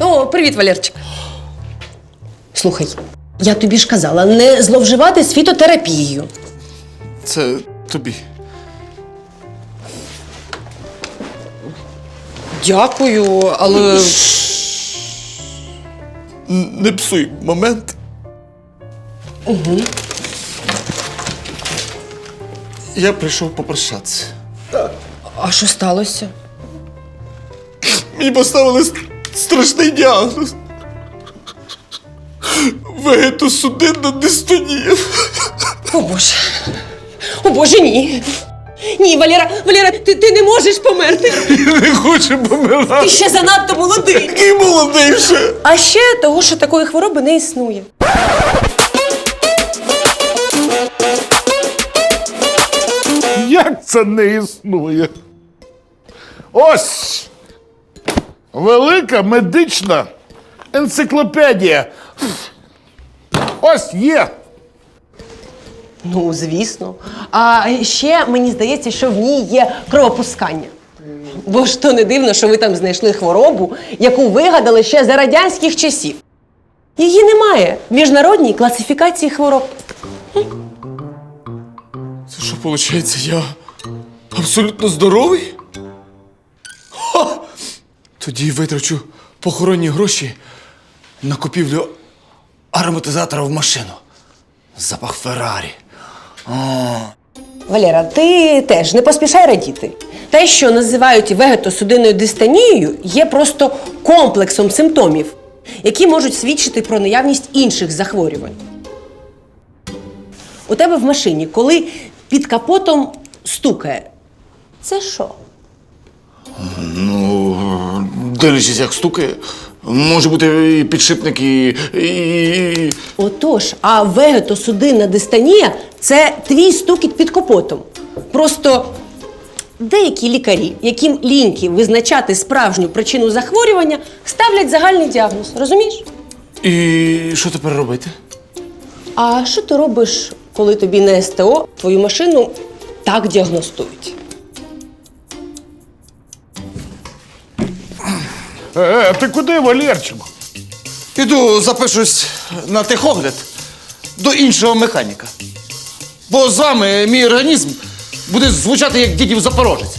О, привіт, Валерчик. Слухай, я тобі ж казала, не зловживати з фітотерапією. Це тобі. Дякую, але. Н- Не псуй момент. Угу. Я прийшов попрощатися. А що сталося? Мені поставили с- страшний діагноз. Вегетосудинна дистонія. О Боже. О Боже, ні. Ні, Валера, Валера, ти, ти не можеш померти. Я не хочу Ти помирати. ще занадто молодий. Який молодий ще. А ще того, що такої хвороби не існує. Як це не існує? Ось велика медична енциклопедія. Ось є. Ну, звісно. А ще мені здається, що в ній є кровопускання. Бо ж то не дивно, що ви там знайшли хворобу, яку вигадали ще за радянських часів. Її немає в міжнародній класифікації хвороб. Це що, виходить, я абсолютно здоровий? Тоді витрачу похоронні гроші на купівлю ароматизатора в машину. Запах Феррарі. Валера, ти теж не поспішай радіти. Те, що називають вегетосудинною дистанією, є просто комплексом симптомів, які можуть свідчити про наявність інших захворювань. У тебе в машині, коли під капотом стукає, це що? Ну, дивлячись, як стукає. Може бути і підшипник, і. і... Отож, а вегетосудинна дистанія це твій стукіт під капотом. Просто деякі лікарі, яким ліньки визначати справжню причину захворювання, ставлять загальний діагноз. Розумієш? І що тепер робити? А що ти робиш, коли тобі на СТО твою машину так діагностують? Е, е, ти куди, Валерчик? Іду запишусь на техогляд до іншого механіка. Бо з вами мій організм буде звучати як дідів запорожець.